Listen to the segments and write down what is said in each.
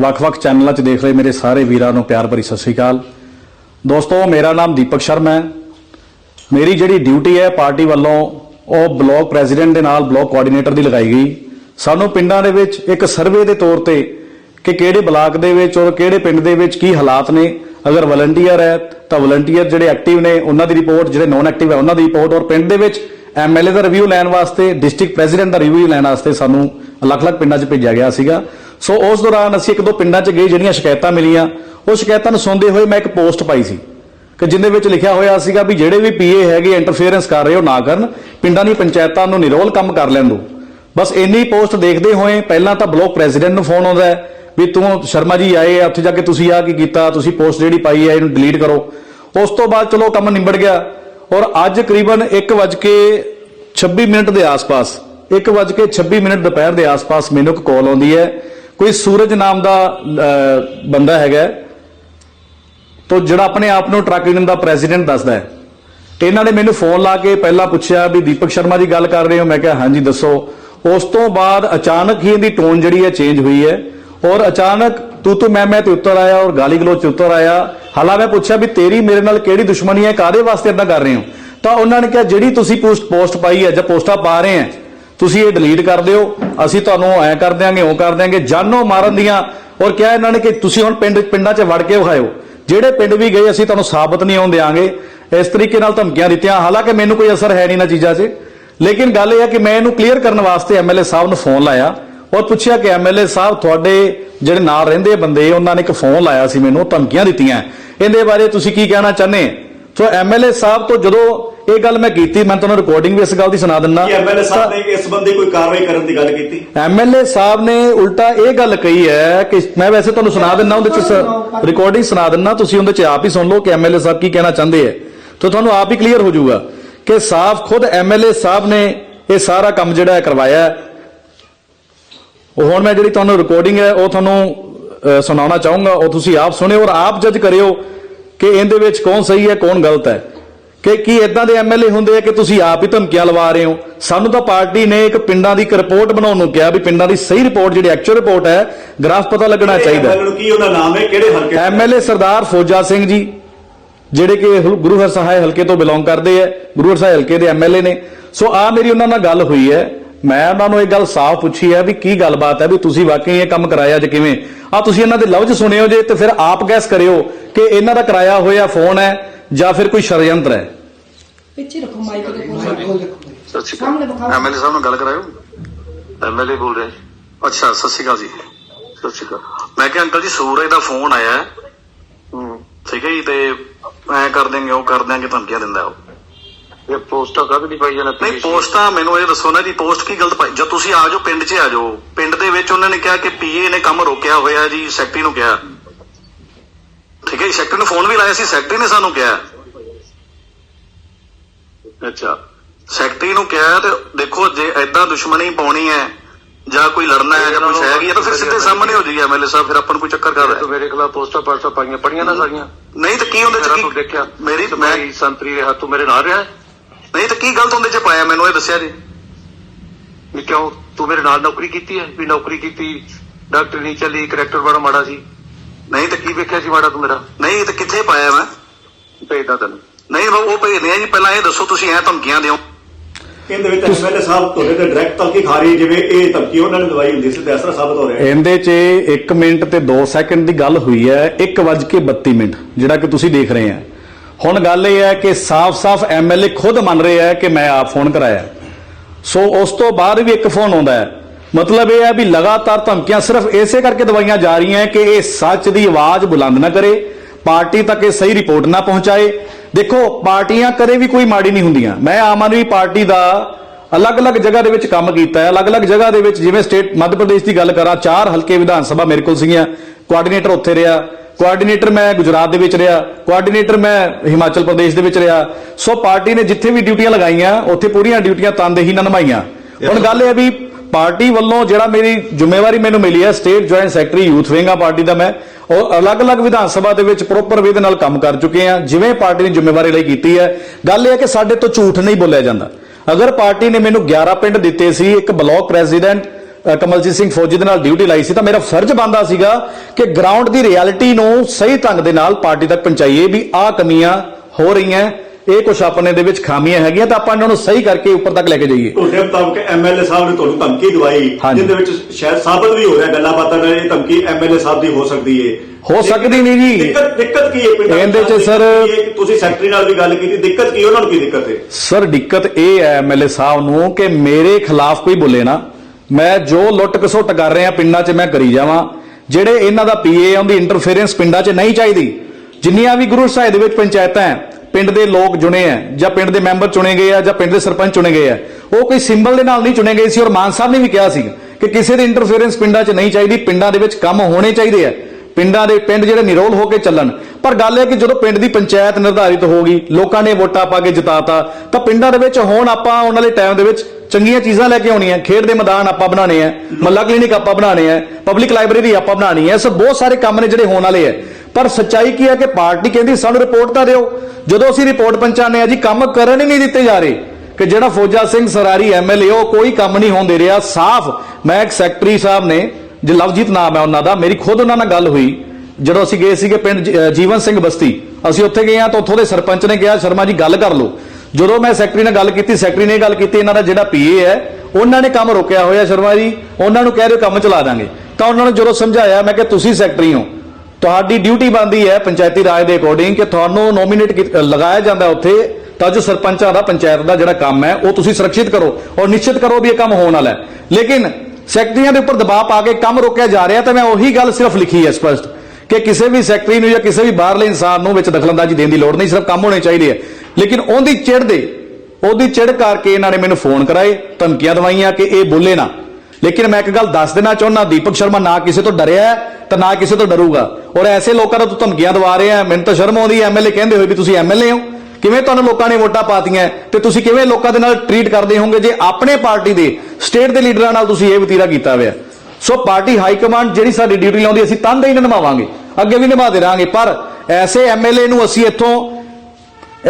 ਵੱਖ-ਵੱਖ ਚੈਨਲਾਂ 'ਚ ਦੇਖ ਰਹੇ ਮੇਰੇ ਸਾਰੇ ਵੀਰਾਂ ਨੂੰ ਪਿਆਰ ਭਰੀ ਸਤਿ ਸ੍ਰੀ ਅਕਾਲ। ਦੋਸਤੋ, ਮੇਰਾ ਨਾਮ ਦੀਪਕ ਸ਼ਰਮਾ ਹੈ। ਮੇਰੀ ਜਿਹੜੀ ਡਿਊਟੀ ਹੈ, ਪਾਰਟੀ ਵੱਲੋਂ ਉਹ ਬਲਾਕ ਪ੍ਰੈਜ਼ੀਡੈਂਟ ਦੇ ਨਾਲ ਬਲਾਕ ਕੋਆਰਡੀਨੇਟਰ ਦੀ ਲਗਾਈ ਗਈ। ਸਾਨੂੰ ਪਿੰਡਾਂ ਦੇ ਵਿੱਚ ਇੱਕ ਸਰਵੇ ਦੇ ਤੌਰ ਤੇ ਕਿ ਕਿਹੜੇ ਬਲਾਕ ਦੇ ਵਿੱਚ ਔਰ ਕਿਹੜੇ ਪਿੰਡ ਦੇ ਵਿੱਚ ਕੀ ਹਾਲਾਤ ਨੇ। ਅਗਰ ਵਲੰਟੀਅਰ ਹੈ, ਤਾਂ ਵਲੰਟੀਅਰ ਜਿਹੜੇ ਐਕਟਿਵ ਨੇ, ਉਹਨਾਂ ਦੀ ਰਿਪੋਰਟ, ਜਿਹੜੇ ਨੋਨ ਐਕਟਿਵ ਹੈ, ਉਹਨਾਂ ਦੀ ਰਿਪੋਰਟ ਔਰ ਪਿੰਡ ਦੇ ਵਿੱਚ ਐਮਐਲਏ ਦਾ ਰਿਵਿਊ ਲੈਣ ਵਾਸਤੇ, ਡਿਸਟ੍ਰਿਕਟ ਪ੍ਰੈਜ਼ੀਡੈਂਟ ਦਾ ਰਿਵਿਊ ਲੈਣ ਵਾਸਤੇ ਸਾਨੂੰ ਅਲੱਗ-ਅਲੱਗ ਪਿੰਡਾਂ 'ਚ ਭੇਜਿਆ ਗਿਆ ਸੀਗਾ। ਸੋ ਉਸ ਦੌਰਾਨ ਅਸੀਂ ਇੱਕ ਦੋ ਪਿੰਡਾਂ 'ਚ ਗਏ ਜਿਹੜੀਆਂ ਸ਼ਿਕਾਇਤਾਂ ਮਿਲੀਆਂ। ਉਹ ਸ਼ਿਕਾਇਤਾਂ ਨੂੰ ਸੁਣਦੇ ਹੋਏ ਮੈਂ ਇੱਕ ਪੋਸਟ ਪਾਈ ਸੀ ਕਿ ਜਿੰਦੇ ਵਿੱਚ ਲਿਖਿਆ ਹੋਇਆ ਸੀਗਾ ਵੀ ਜਿਹੜੇ ਵੀ ਪੀਏ ਹੈਗੇ ਇੰਟਰਫੇਰੈਂਸ ਕਰ ਰਹੇ ਹੋ ਨਾ ਕਰਨ, ਪਿੰਡਾਂ ਦੀ ਪੰਚਾਇਤਾਂ ਨੂੰ ਨਿਰੋਲ ਕੰਮ ਕਰ ਲੈਣ ਦਿਓ ਬਸ ਇੰਨੀ ਪੋਸਟ ਦੇਖਦੇ ਹੋਏ ਪਹਿਲਾਂ ਤਾਂ ਬਲਾਕ ਪ੍ਰੈਜ਼ੀਡੈਂਟ ਨੂੰ ਫੋਨ ਆਉਂਦਾ ਹੈ ਵੀ ਤੂੰ ਸ਼ਰਮਾ ਜੀ ਆਏ ਆ, ਉੱਥੇ ਜਾ ਕੇ ਤੁਸੀਂ ਆ ਕੀ ਕੀਤਾ, ਤੁਸੀਂ ਪੋਸਟ ਜਿਹੜੀ ਪਾਈ ਹੈ ਇਹਨੂੰ ਡਿਲੀਟ ਕਰੋ। ਉਸ ਤੋਂ ਬਾਅਦ ਚਲੋ ਕੰਮ ਨਿਬੜ ਗਿਆ ਔਰ ਅੱਜ ਕਰੀਬਨ 1:26 ਮਿੰਟ ਦੇ ਆਸ-ਪਾਸ 1:26 ਮਿੰਟ ਦੁਪਹਿਰ ਦੇ ਆਸ-ਪਾਸ ਮੈਨੂੰ ਇੱਕ ਕਾਲ ਆਉਂਦੀ ਹੈ ਕੋਈ ਸੂਰਜ ਨਾਮ ਦਾ ਬੰਦਾ ਹੈਗਾ ਹੈ, ਜਿਹੜਾ ਆਪਣੇ ਆਪ ਨੂੰ ਟਰੱਕ ਯੂਨੀਅਨ ਦਾ ਪ੍ਰੈਜ਼ੀਡੈਂਟ ਦੱਸਦਾ ਹੈ। ਇਹਨਾਂ ਨੇ ਮੈਨੂੰ ਫੋਨ ਲਾ ਕੇ ਪਹਿਲਾਂ ਪੁੱਛਿਆ ਵੀ ਦੀਪਕ ਸ਼ਰਮਾ ਜੀ ਗੱਲ ਕਰ ਰਹੇ ਹੋ ਮੈਂ ਕਿਹਾ ਹਾਂਜੀ ਦੱਸੋ। ਉਸ ਤੋਂ ਬਾਅਦ ਅਚਾਨਕ ਹੀ ਇਹਦੀ ਟੋਨ ਜਿਹੜੀ ਹੈ ਚੇਂਜ ਹੋਈ ਹੈ ਔਰ ਅਚਾਨਕ ਤੂੰ ਤੂੰ ਮੈਂ ਮੈਂ ਤੇ ਉੱਤਰ ਆਇਆ ਔਰ ਗਾਲੀ ਗਲੋਚ ਚ ਉੱਤਰ ਆਇਆ। ਹਾਲਾਂ ਮੈਂ ਪੁੱਛਿਆ ਵੀ ਤੇਰੀ ਮੇਰੇ ਨਾਲ ਕਿਹੜੀ ਦੁਸ਼ਮਣੀ ਹੈ ਕਾਦੇ ਵਾਸਤੇ ਇਦਾਂ ਕਰ ਰਹੇ ਹੋ? ਤਾਂ ਉਹਨਾਂ ਨੇ ਕਿਹਾ ਜਿਹੜੀ ਤੁਸੀਂ ਪੋਸਟ ਪੋਸਟ ਪਾਈ ਹੈ ਜਾਂ ਪੋਸਟਾਂ ਪਾ ਰਹੇ ਹੈ ਤੁਸੀਂ ਇਹ ਡਿਲੀਟ ਕਰ ਦਿਓ, ਅਸੀਂ ਤੁਹਾਨੂੰ ਐ ਕਰ ਦਿਆਂਗੇ, ਉਹ ਕਰ ਦਿਆਂਗੇ, ਜਾਨੋਂ ਮਾਰਨ ਦੀਆਂ। ਔਰ ਕਿਹਾ ਇਹਨਾਂ ਨੇ ਕਿ ਤੁਸੀਂ ਹੁਣ ਪਿੰਡ, ਪਿੰਡਾਂ 'ਚ ਵੜ ਕੇ ਵਿਖਾਇਓ। ਜਿਹੜੇ ਪਿੰਡ ਵੀ ਗਏ, ਅਸੀਂ ਤੁਹਾਨੂੰ ਸਾਬਤ ਨਹੀਂ ਆਉਣ ਦਿਆਂਗੇ। ਇਸ ਤਰੀਕੇ ਨਾਲ ਧਮਕੀਆਂ ਦਿੱਤੀਆਂ। ਹਾਲਾਂਕਿ ਮੈਨੂੰ ਕੋਈ ਅਸਰ ਹੈ ਨਹੀਂ ਨਾ ਚੀਜ਼ਾਂ 'ਚ। ਲੇਕਿਨ ਗੱਲ ਇਹ ਹੈ ਕਿ ਮੈਂ ਇਹਨੂੰ ਕਲੀਅਰ ਕਰਨ ਵਾਸਤੇ ਐਮਐਲਏ ਸਾਹਿਬ ਨੂੰ ਫੋਨ ਲਾਇਆ। ਔਰ ਪੁੱਛਿਆ ਕਿ ਐਮਐਲਏ ਸਾਹਿਬ, ਤੁਹਾਡੇ ਜਿਹੜੇ ਨਾਲ ਰਹਿੰਦੇ ਬੰਦੇ, ਉਹਨਾਂ ਨੇ ਇੱਕ ਫੋਨ ਲਾਇਆ ਸੀ ਮੈਨੂੰ, ਧਮਕੀਆਂ ਦਿੱਤੀਆਂ। ਇਹਦੇ ਬਾਰੇ ਤੁਸੀਂ ਕੀ ਕਹਿਣਾ ਚਾਹੁੰਦੇ? ਸੋ ਐਮਐਲਏ ਸਾਹਿਬ ਤੋਂ ਜਦੋਂ ਇਹ ਗੱਲ ਮੈਂ ਕੀਤੀ ਮੈਂ ਤੁਹਾਨੂੰ ਰਿਕਾਰਡਿੰਗ ਵੀ ਇਸ ਗੱਲ ਦੀ ਸੁਣਾ ਦਿੰਦਾ। ਕੀ ਐਮਐਲਏ ਸਾਹਿਬ ਨੇ ਇਸ ਬੰਦੇ ਕੋਈ ਕਾਰਵਾਈ ਕਰਨ ਦੀ ਗੱਲ ਕੀਤੀ? ਐਮਐਲਏ ਸਾਹਿਬ ਨੇ ਉਲਟਾ ਇਹ ਗੱਲ ਕਹੀ ਹੈ ਕਿ ਮੈਂ ਵੈਸੇ ਤੁਹਾਨੂੰ ਸੁਣਾ ਦਿੰਦਾ ਉਹਦੇ ਚ ਰਿਕਾਰਡਿੰਗ ਸੁਣਾ ਦਿੰਦਾ ਤੁਸੀਂ ਉਹਦੇ ਚ ਆਪ ਹੀ ਸੁਣ ਲਓ ਕਿ ਐਮਐਲਏ ਸਾਹਿਬ ਕੀ ਕਹਿਣਾ ਚਾਹੁੰਦੇ ਹੈ। ਤਾਂ ਤੁਹਾਨੂੰ ਆਪ ਹੀ ਕਲੀਅਰ ਹੋ ਜਾਊਗਾ ਕਿ ਸਾਫ਼ ਖੁਦ ਐਮਐਲਏ ਸਾਹਿਬ ਨੇ ਇਹ ਸਾਰਾ ਕੰਮ ਜਿਹੜਾ ਕਰਵਾਇਆ ਉਹ ਹੁਣ ਮੈਂ ਜਿਹੜੀ ਤੁਹਾਨੂੰ ਰਿਕਾਰਡਿੰਗ ਹੈ ਉਹ ਤੁਹਾਨੂੰ ਸੁਣਾਉਣਾ ਚਾਹੂੰਗਾ ਉਹ ਤੁਸੀਂ ਆਪ ਸੁਣਿਓ ਔਰ ਆਪ ਜੱਜ ਕਰਿਓ ਕਿ ਇਹਦੇ ਵਿੱਚ ਕੌਣ ਸਹੀ ਹੈ ਕੌਣ ਗਲਤ ਹੈ। ਕਿ ਕੀ ਇਦਾਂ ਦੇ ਐਮਐਲਏ ਹੁੰਦੇ ਆ ਕਿ ਤੁਸੀਂ ਆਪ ਹੀ ਧਮਕੀਆਂ ਲਵਾ ਰਹੇ ਹੋ? ਸਾਨੂੰ ਤਾਂ ਪਾਰਟੀ ਨੇ ਇੱਕ ਪਿੰਡਾਂ ਦੀ ਇੱਕ ਰਿਪੋਰਟ ਬਣਾਉਣ ਨੂੰ ਕਿਹਾ ਵੀ ਪਿੰਡਾਂ ਦੀ ਸਹੀ ਰਿਪੋਰਟ ਜਿਹੜੀ ਐਕਚੁਅਲ ਰਿਪੋਰਟ ਹੈ ਗ੍ਰਾਫ ਪਤਾ ਲੱਗਣਾ ਚਾਹੀਦਾ ਐਮਐਲਏ ਕੀ ਉਹਦਾ ਨਾਮ ਹੈ? ਕਿਹੜੇ ਹਲਕੇ ਤੋਂ? ਐਮਐਲਏ ਸਰਦਾਰ ਫੌਜਾ ਸਿੰਘ ਜੀ ਜਿਹੜੇ ਕਿ ਹੁ- ਗੁਰੂ ਹਰਸਹਾਏ ਹਲਕੇ ਤੋਂ ਬਿਲੋਂਗ ਕਰਦੇ ਆ ਗੁਰੂ ਹਰਸਹਾਏ ਹਲਕੇ ਦੇ ਐਮਐਲਏ ਨੇ। ਸੋ ਆ ਮੇਰੀ ਉਹਨਾਂ ਨਾਲ ਗੱਲ ਹੋਈ ਹੈ। ਮੈਂ ਉਹਨਾਂ ਨੂੰ ਇਹ ਗੱਲ ਸਾਫ਼ ਪੁੱਛੀ ਹੈ ਵੀ ਕੀ ਗੱਲਬਾਤ ਹੈ ਵੀ ਤੁਸੀਂ ਵਾਕਈ ਇਹ ਕੰਮ ਕਰਾਇਆ ਜੇ ਕਿਵੇਂ? ਆ ਤੁਸੀਂ ਇਹਨਾਂ ਦੇ ਲਫ਼ਜ਼ ਸੁਣਿਓ ਜੇ ਤੇ ਫਿਰ ਆਪ ਗੈਸ ਕਰਿਓ ਕਿ ਇਹਨਾਂ ਦਾ ਕਰਾਇਆ ਹੋਇਆ ਫੋਨ ਹੈ। ਜਾਂ ਫਿਰ ਕੋਈ ਸ਼ਰਯੰਤਰ ਹੈ? ਪਿੱਛੇ ਰੱਖੋ ਮਾਈਕ ਦੇ ਕੋਲ। ਸਤਿ ਸ਼੍ਰੀ ਸਾਹਮਣੇ ਅਕਾਲ ਦਿਖਾਓ। ਐਮਐਲਏ ਸਾਹਿਬ ਨਾਲ ਗੱਲ ਕਰਾਇਓ? ਐਮਐਲਏ ਬੋਲ ਰਹੇ ਅੱਛਾ ਸਤਿ ਸ਼੍ਰੀ ਅਕਾਲ ਜੀ। ਸਤਿ ਸ਼੍ਰੀ ਅਕਾਲ। ਮੈਂ ਕਿਹਾ ਅੰਕਲ ਜੀ ਸੂਰਜ ਦਾ ਫੋਨ ਆਇਆ ਹੈ। ਹੂੰ। ਠੀਕ ਹੈ ਜੀ ਤੇ ਐ ਕਰ ਦੇਂਗੇ ਉਹ ਕਰ ਦਿਆਂਗੇ ਧਮਕੀਆਂ ਦਿੰਦਾ ਉਹ। ਇਹ ਪੋਸਟਾਂ ਕਦ ਨਹੀਂ ਪਾਈ ਜਾਣਾ ਨਹੀਂ ਪੋਸਟਾਂ ਮੈਨੂੰ ਇਹ ਦੱਸੋ ਨਾ ਜੀ ਪੋਸਟ ਕੀ ਗਲਤ ਪਾਈ? ਜਦ ਤੁਸੀਂ ਆ ਜਾਓ ਪਿੰਡ 'ਚ ਆ ਜਾਓ। ਪਿੰਡ ਦੇ ਵਿੱਚ ਉਹਨਾਂ ਨੇ ਕਿਹਾ ਕਿ ਪੀਏ ਨੇ ਕੰਮ ਰੋਕਿਆ ਹੋਇਆ ਜੀ ਸੈਕਟਰੀ ਨੂੰ ਕਿਹਾ। ਜੀ ਸੈਕਟਰੀ ਨੂੰ ਫੋਨ ਵੀ ਲਾਇਆ ਸੀ ਸੈਕਟਰੀ ਨੇ ਸਾਨੂੰ ਕਿਹਾ। ਅੱਛਾ। ਸੈਕਟਰੀ ਨੂੰ ਕਿਹਾ ਤੇ ਦੇਖੋ ਜੇ ਐਦਾਂ ਦੁਸ਼ਮਣੀ ਪਾਉਣੀ ਹੈ ਜਾਂ ਕੋਈ ਲੜਨਾ ਹੈ ਜਾਂ ਕੁਛ ਹੈਗੀ ਤਾਂ ਫਿਰ ਸਿੱਧੇ ਸਾਹਮਣੇ ਹੋ ਜਾਈਏ ਐਮਐਲਏ ਸਾਹਿਬ ਫਿਰ ਆਪਾਂ ਨੂੰ ਕੋਈ ਚੱਕਰ ਕਰ ਰਿਹਾ ਤੂੰ ਮੇਰੇ ਖਿਲਾਫ ਪੋਸਟਾਂ ਪਾਸਟਾਂ ਪਾਈਆਂ ਪੜੀਆਂ ਨਾ ਸਾਰੀਆਂ। ਨਹੀਂ ਤਾਂ ਕੀ ਹੁੰਦੇ ਚ ਤੂੰ ਕੀ ਦੇਖਿਆ ਮੇਰੀ ਤੇ ਮੈਂ ਸੰਤਰੀ ਰਿਹਾ ਤੂੰ ਮੇਰੇ ਨਾਲ ਰਿਹਾ ਨਹੀਂ ਤਾਂ ਕੀ ਗਲਤ ਹੁੰਦੇ ਚ ਪਾਇਆ ਮੈਨੂੰ ਇਹ ਦੱਸਿਆ ਜੀ। ਵੀ ਕਿਉਂ? ਤੂੰ ਮੇਰੇ ਨਾਲ ਨੌਕਰੀ ਕੀਤੀ ਹੈ? ਵੀ ਨੌਕਰੀ ਕੀਤੀ ਡਾਕਟਰ ਨਹੀਂ ਚੱਲੀ ਕਰੈਕਟਰ ਬੜਾ ਮਾੜਾ ਸੀ। ਨਹੀਂ ਤਾਂ ਕੀ ਵੇਖਿਆ ਸੀ ਮਾੜਾ ਤੂੰ ਮੇਰਾ? ਨਹੀਂ ਤਾਂ ਕਿੱਥੇ ਪਾਇਆ ਮੈਂ? ਭੇਜਦਾ ਤੈਨੂੰ। ਨਹੀਂ ਮੈਂ ਉਹ ਭੇਜਦੇ ਆ ਜੀ ਪਹਿਲਾਂ ਇਹ ਦੱਸੋ ਤੁਸੀਂ ਐ ਧਮਕੀਆਂ ਦਿਓ। ਇਹਦੇ ਵਿੱਚ ਐਮਐਲਏ ਸਾਹਿਬ ਤੁਹਾਡੇ ਤੇ ਡਾਇਰੈਕਟ ਧਮਕੀ ਖਾ ਰਹੀ ਜਿਵੇਂ ਇਹ ਧਮਕੀ ਉਹਨਾਂ ਨੇ ਦਵਾਈ ਹੁੰਦੀ ਸੀ ਤੇ ਤਰ੍ਹਾਂ ਸਾਬਤ ਹੋ ਰਿਹਾ ਹੈ ਇਹਦੇ 'ਚ 1 ਮਿੰਟ ਤੇ 2 ਸੈਕਿੰਡ ਦੀ ਗੱਲ ਹੋਈ ਹੈ 1:32 ਮਿੰਟ ਜਿਹੜਾ ਕਿ ਤੁਸੀਂ ਦੇਖ ਰਹੇ ਆ। ਹੁਣ ਗੱਲ ਇਹ ਹੈ ਕਿ ਸਾਫ਼-ਸਾਫ਼ ਐਮਐਲਏ ਖੁਦ ਮੰਨ ਰਿਹਾ ਹੈ ਕਿ ਮੈਂ ਆਪ ਫੋਨ ਕਰਾਇਆ। ਸੋ ਉਸ ਤੋਂ ਬਾਅਦ ਵੀ ਇੱਕ ਫੋਨ ਆਉਂਦਾ ਹੈ। ਮਤਲਬ ਇਹ ਹੈ ਵੀ ਲਗਾਤਾਰ ਧਮਕੀਆਂ ਸਿਰਫ ਇਸੇ ਕਰਕੇ ਦਵਾਈਆਂ ਜਾ ਰਹੀਆਂ ਹੈ ਕਿ ਇਹ ਸੱਚ ਦੀ ਆਵਾਜ਼ ਬੁਲੰਦ ਨਾ ਕਰੇ ਪਾਰਟੀ ਤੱਕ ਇਹ ਸਹੀ ਰਿਪੋਰਟ ਨਾ ਪਹੁੰਚਾਏ। ਦੇਖੋ ਪਾਰਟੀਆਂ ਕਦੇ ਵੀ ਕੋਈ ਮਾੜੀ ਨਹੀਂ ਹੁੰਦੀਆਂ। ਮੈਂ ਆਮ ਆਦਮੀ ਪਾਰਟੀ ਦਾ ਅਲੱਗ-ਅਲੱਗ ਜਗ੍ਹਾ ਦੇ ਵਿੱਚ ਕੰਮ ਕੀਤਾ ਹੈ। ਅਲੱਗ-ਅਲੱਗ ਜਗ੍ਹਾ ਦੇ ਵਿੱਚ ਜਿਵੇਂ ਸਟੇਟ ਮੱਧ ਪ੍ਰਦੇਸ਼ ਦੀ ਗੱਲ ਕਰਾਂ ਚਾਰ ਹਲਕੇ ਵਿਧਾਨ ਸਭਾ ਮੇਰੇ ਕੋਲ ਸੀਗੀਆਂ। ਕੋਆਰਡੀਨੇਟਰ ਉੱਥੇ ਰਿਹਾ। ਕੋਆਰਡੀਨੇਟਰ ਮੈਂ ਗੁਜਰਾਤ ਦੇ ਵਿੱਚ ਰਿਹਾ। ਕੋਆਰਡੀਨੇਟਰ ਮੈਂ ਹਿਮਾਚਲ ਪ੍ਰਦੇਸ਼ ਦੇ ਵਿੱਚ ਰਿਹਾ। ਸੋ ਪਾਰਟੀ ਨੇ ਜਿੱਥੇ ਵੀ ਡਿਊਟੀਆਂ ਲਗਾਈਆਂ ਉੱਥੇ ਪੂਰੀਆਂ ਡਿਊਟੀਆਂ ਤਨਦੇਹੀ ਨਾਲ ਨਿਭਾਈਆਂ ਹੁਣ ਗੱਲ ਇਹ ਹੈ ਵੀ ਪਾਰਟੀ ਵੱਲੋਂ ਜਿਹੜਾ ਮੇਰੀ ਜ਼ਿੰਮੇਵਾਰੀ ਮੈਨੂੰ ਮਿਲੀ ਹੈ state joint secretary youth wing ਆ ਪਾਰਟੀ ਦਾ ਮੈਂ, ਉਹ ਅਲੱਗ-ਅਲੱਗ ਵਿਧਾਨ ਸਭਾ ਦੇ ਵਿੱਚ ਪ੍ਰੋਪਰ ਵੇ ਦੇ ਨਾਲ ਕੰਮ ਕਰ ਚੁੱਕੇ ਆ ਜਿਵੇਂ ਪਾਰਟੀ ਨੇ ਜ਼ਿੰਮੇਵਾਰੀ ਲਈ ਕੀਤੀ ਹੈ। ਗੱਲ ਇਹ ਹੈ ਕਿ ਸਾਡੇ ਤੋਂ ਝੂਠ ਨਹੀਂ ਬੋਲਿਆ ਜਾਂਦਾ। ਅਗਰ ਪਾਰਟੀ ਨੇ ਮੈਨੂੰ 11 ਪਿੰਡ ਦਿੱਤੇ ਸੀ, ਇੱਕ ਬਲਾਕ ਪ੍ਰੈਜ਼ੀਡੈਂਟ ਕਮਲਜੀਤ ਸਿੰਘ ਫੌਜੀ ਦੇ ਨਾਲ ਡਿਊਟੀ ਲਾਈ ਸੀ, ਤਾਂ ਮੇਰਾ ਫਰਜ਼ ਬਣਦਾ ਸੀਗਾ ਕਿ ਗਰਾਊਂਡ ਦੀ ਰਿਐਲਿਟੀ ਨੂੰ ਸਹੀ ਢੰਗ ਦੇ ਨਾਲ ਪਾਰਟੀ ਤੱਕ ਪਹੁੰਚਾਈਏ ਵੀ ਆਹ ਕਮੀਆਂ ਹੋ ਰਹੀਆਂ ਇਹ ਕੁਝ ਆਪਣੇ ਦੇ ਵਿੱਚ ਖਾਮੀਆਂ ਹੈਗੀਆਂ ਤਾਂ ਆਪਾਂ ਇਹਨਾਂ ਨੂੰ ਸਹੀ ਕਰਕੇ ਉੱਪਰ ਤੱਕ ਲੈ ਕੇ ਜਾਈਏ। ਤੁਹਾਡੇ ਮੁਤਾਬਕ ਐਮਐਲਏ ਸਾਹਿਬ ਨੇ ਤੁਹਾਨੂੰ ਧਮਕੀ ਦਵਾਈ ਹਾਂਜੀ। ਜਿਹਦੇ ਵਿੱਚ ਸ਼ਾਇਦ ਸਾਬਤ ਵੀ ਹੋ ਰਿਹਾ ਗੱਲਾਂ ਬਾਤਾਂ ਨਾਲ ਇਹ ਧਮਕੀ ਐਮਐਲਏ ਸਾਹਿਬ ਦੀ ਹੋ ਸਕਦੀ ਹੈ ਹੋ ਸਕਦੀ ਨਹੀਂ ਜੀ। ਦਿੱਕਤ ਦਿੱਕਤ ਕੀ ਹੈ ਪਿੰਡਾਂ ਇਹਦੇ 'ਚ ਦੀ? ਸਰ- ਤੁਸੀਂ ਸੈਕਟਰੀ ਨਾਲ ਵੀ ਗੱਲ ਕੀਤੀ ਦਿੱਕਤ ਕੀ ਉਹਨਾਂ ਨੂੰ ਕੀ ਦਿੱਕਤ ਹੈ ਸਰ ਦਿੱਕਤ ਇਹ ਹੈ ਐਮਐਲਏ ਸਾਹਿਬ ਨੂੰ ਕਿ ਮੇਰੇ ਖਿਲਾਫ ਕੋਈ ਬੋਲੇ ਨਾ। ਮੈਂ ਜੋ ਲੁੱਟ ਖਸੁੱਟ ਕਰ ਰਿਹਾ ਪਿੰਡਾਂ 'ਚ ਮੈਂ ਕਰੀ ਜਾਵਾਂ। ਜਿਹੜੇ ਇਹਨਾਂ ਦਾ ਪੀਏ ਉਹਦੀ ਇੰਟਰਫੇਰੈਂਸ ਪਿੰਡਾਂ 'ਚ ਨਹੀਂ ਚਾਹੀਦੀ। ਜਿੰਨੀਆਂ ਵੀ ਗੁਰੂ ਸਾਹਿਬ ਦੇ ਵਿੱਚ ਪੰਚਾਇਤਾਂ ਹੈ ਪਿੰਡ ਦੇ ਲੋਕ ਚੁਣੇ ਆ, ਜਾਂ ਪਿੰਡ ਦੇ ਮੈਂਬਰ ਚੁਣੇ ਗਏ ਆ, ਜਾਂ ਪਿੰਡ ਦੇ ਸਰਪੰਚ ਚੁਣੇ ਗਏ ਆ, ਉਹ ਕੋਈ ਸਿੰਬਲ ਦੇ ਨਾਲ ਨਹੀਂ ਚੁਣੇ ਗਏ ਸੀ ਔਰ ਮਾਨ ਸਾਹਿਬ ਨੇ ਵੀ ਕਿਹਾ ਸੀ ਕਿ ਕਿਸੇ ਦੀ ਇੰਟਰਫੇਰੈਂਸ ਪਿੰਡਾਂ 'ਚ ਨਹੀਂ ਚਾਹੀਦੀ, ਪਿੰਡਾਂ ਦੇ ਵਿੱਚ ਕੰਮ ਹੋਣੇ ਚਾਹੀਦੇ ਆ। ਪਿੰਡਾਂ ਦੇ ਪਿੰਡ ਜਿਹੜੇ ਨਿਰੋਲ ਹੋ ਕੇ ਚੱਲਣ। ਪਰ ਗੱਲ ਇਹ ਕਿ ਜਦੋਂ ਪਿੰਡ ਦੀ ਪੰਚਾਇਤ ਨਿਰਧਾਰਿਤ ਹੋ ਗਈ, ਲੋਕਾਂ ਨੇ ਵੋਟਾਂ ਪਾ ਕੇ ਜਿਤਾਤਾ, ਤਾਂ ਪਿੰਡਾਂ ਦੇ ਵਿੱਚ ਹੁਣ ਆਪਾਂ ਆਉਣ ਵਾਲੇ ਟਾਈਮ ਦੇ ਵਿੱਚ ਚੰਗੀਆਂ ਚੀਜ਼ਾਂ ਲੈ ਕੇ ਆਉਣੀਆਂ। ਖੇਡ ਦੇ ਮੈਦਾਨ ਆਪਾਂ ਬਣਾਉਣੇ ਆ, ਮੱਲਾ ਕਲੀਨਿਕ ਆਪਾਂ ਬਣਾਉਣੇ ਆ ਪਬਲਿਕ ਲਾਇਬ੍ਰੇਰੀ ਆਪਾਂ ਬਣਾਉਣੀ ਹੈ ਸੋ ਬਹੁਤ ਸਾਰੇ ਕੰਮ ਨੇ ਜਿਹੜੇ ਹੋਣ ਵਾਲੇ ਆ। ਪਰ ਸੱਚਾਈ ਕੀ ਹੈ ਕਿ ਪਾਰਟੀ ਕਹਿੰਦੀ ਸਾਨੂੰ ਰਿਪੋਰਟ ਤਾਂ ਦਿਓ। ਜਦੋਂ ਅਸੀਂ ਰਿਪੋਰਟ ਪਹੁੰਚਾਉਂਦੇ ਆ ਜੀ, ਕੰਮ ਕਰਨ ਹੀ ਨਹੀਂ ਦਿੱਤੇ ਜਾ ਰਹੇ ਕਿ ਜਿਹੜਾ ਫੌਜਾ ਸਿੰਘ ਸਰਾਰੀ ਐਮਐਲਏ ਉਹ ਕੋਈ ਕੰਮ ਨਹੀਂ ਹੋਣ ਦੇ ਰਿਹਾ। ਸਾਫ਼ ਮੈਂ ਇੱਕ ਸੈਕਟਰੀ ਸਾਹਿਬ ਨੇ, ਜੇ ਲਵਜੀਤ ਨਾਮ ਹੈ ਉਹਨਾਂ ਦਾ, ਮੇਰੀ ਖੁਦ ਉਹਨਾਂ ਨਾਲ ਗੱਲ ਹੋਈ। ਜਦੋਂ ਅਸੀਂ ਗਏ ਸੀਗੇ ਪਿੰਡ ਜੀਵਨ ਸਿੰਘ ਬਸਤੀ, ਅਸੀਂ ਉੱਥੇ ਗਏ ਆ ਤਾਂ ਉੱਥੋਂ ਦੇ ਸਰਪੰਚ ਨੇ ਕਿਹਾ, ਸ਼ਰਮਾ ਜੀ, ਗੱਲ ਕਰ ਲਓ। ਜਦੋਂ ਮੈਂ ਸੈਕਟਰੀ ਨਾਲ ਗੱਲ ਕੀਤੀ, ਸੈਕਟਰੀ ਨੇ ਗੱਲ ਕੀਤੀ, ਇਹਨਾਂ ਦਾ ਜਿਹੜਾ ਪੀਏ ਹੈ, ਉਹਨਾਂ ਨੇ ਕੰਮ ਰੋਕਿਆ ਹੋਇਆ ਸ਼ਰਮਾ ਜੀ। ਉਹਨਾਂ ਨੂੰ ਕਹਿ ਰਹੇ ਕੰਮ ਚਲਾ ਦਾਂਗੇ। ਤਾਂ ਉਹਨਾਂ ਨੂੰ ਜਦੋਂ ਸਮਝਾਇਆ, ਮੈਂ ਕਿ ਤੁਸੀਂ ਸੈਕਟਰੀ ਹੋ। ਤੁਹਾਡੀ ਡਿਊਟੀ ਬਣਦੀ ਹੈ ਪੰਚਾਇਤੀ ਰਾਜ ਦੇ ਅਕੋਰਡਿੰਗ ਕਿ ਤੁਹਾਨੂੰ ਨੋਮੀਨੇਟ ਲਗਾਇਆ ਜਾਂਦਾ ਉੱਥੇ, ਤਾਂ ਜੋ ਸਰਪੰਚਾਂ ਦਾ, ਪੰਚਾਇਤ ਦਾ ਜਿਹੜਾ ਕੰਮ ਹੈ, ਉਹ ਤੁਸੀਂ ਸੁਰੱਖਿਅਤ ਕਰੋ ਔਰ ਨਿਸ਼ਚਿਤ ਕਰੋ ਵੀ ਇਹ ਕੰਮ ਹੋਣ ਵਾਲਾ ਹੈ। ਲੇਕਿਨ ਸੈਕਟਰੀਆਂ ਦੇ ਉੱਪਰ ਦਬਾਅ ਪਾ ਕੇ ਕੰਮ ਰੋਕਿਆ ਜਾ ਰਿਹਾ, ਤਾਂ ਮੈਂ ਉਹੀ ਗੱਲ ਸਿਰਫ ਲਿਖੀ ਹੈ ਸਪਸ਼ਟ ਕਿ ਕਿਸੇ ਵੀ ਸੈਕਟਰੀ ਨੂੰ ਜਾਂ ਕਿਸੇ ਵੀ ਬਾਹਰਲੇ ਇਨਸਾਨ ਨੂੰ ਵਿੱਚ ਦਖਲਅੰਦਾਜ਼ੀ ਦੇਣ ਦੀ ਲੋੜ ਨਹੀਂ, ਸਿਰਫ ਕੰਮ ਹੋਣੇ ਚਾਹੀਦੇ ਹੈ। ਲੇਕਿਨ ਉਹਦੀ ਚਿੜ ਦੇ, ਉਹਦੀ ਚਿੜ ਕਰਕੇ ਇਹਨਾਂ ਨੇ ਮੈਨੂੰ ਫੋਨ ਕਰਾਏ, ਧਮਕੀਆਂ ਦਵਾਈਆਂ ਕਿ ਇਹ ਬੋਲੇ ਨਾ। ਲੇਕਿਨ ਮੈਂ ਇੱਕ ਗੱਲ ਦੱਸ ਦੇਣਾ ਚਾਹੁੰਦਾ, ਦੀਪਕ ਸ਼ਰਮਾ ਨਾ ਕਿਸੇ ਤੋਂ ਡਰਿਆ ਤਾਂ ਨਾ ਕਿਸੇ ਤੋਂ ਡਰੂਗਾ। ਔਰ ਐਸੇ ਲੋਕਾਂ ਨੂੰ ਤੂੰ ਧਮਕੀਆਂ ਦਵਾ ਰਿਹਾ, ਮੈਨੂੰ ਤਾਂ ਸ਼ਰਮ ਆਉਂਦੀ ਹੈ। ਐਮਐਲਏ ਕਹਿੰਦੇ ਹੋਏ ਵੀ ਤੁਸੀਂ ਐਮਐਲਏ ਹੋ। ਕਿਵੇਂ ਤੁਹਾਨੂੰ ਲੋਕਾਂ ਨੇ ਵੋਟਾਂ ਪਾਤੀਆਂ? ਤੇ ਤੁਸੀਂ ਕਿਵੇਂ ਲੋਕਾਂ ਦੇ ਨਾਲ ਟਰੀਟ ਕਰਦੇ ਹੋਗੇ ਜੇ ਆਪਣੇ ਪਾਰਟੀ ਦੇ ਸਟੇਟ ਦੇ ਲੀਡਰਾਂ ਨਾਲ ਤੁਸੀਂ ਇਹ ਵਤੀਰਾ ਕੀਤਾ ਹੋਇਆ? ਸੋ ਪਾਰਟੀ ਹਾਈ ਕਮਾਂਡ ਜਿਹੜੀ ਸਾਡੀ ਡਿਊਟੀ ਲਾਉਂਦੀ ਅਸੀਂ ਤਨਦੇਹੀ ਨਾਲ ਨਿਭਾਵਾਂਗੇ। ਅੱਗੇ ਵੀ ਨਿਭਾਦੇ ਰਹਾਂਗੇ। ਪਰ ਐਸੇ ਐਮਐਲਏ ਨੂੰ ਅਸੀਂ ਇੱਥੋਂ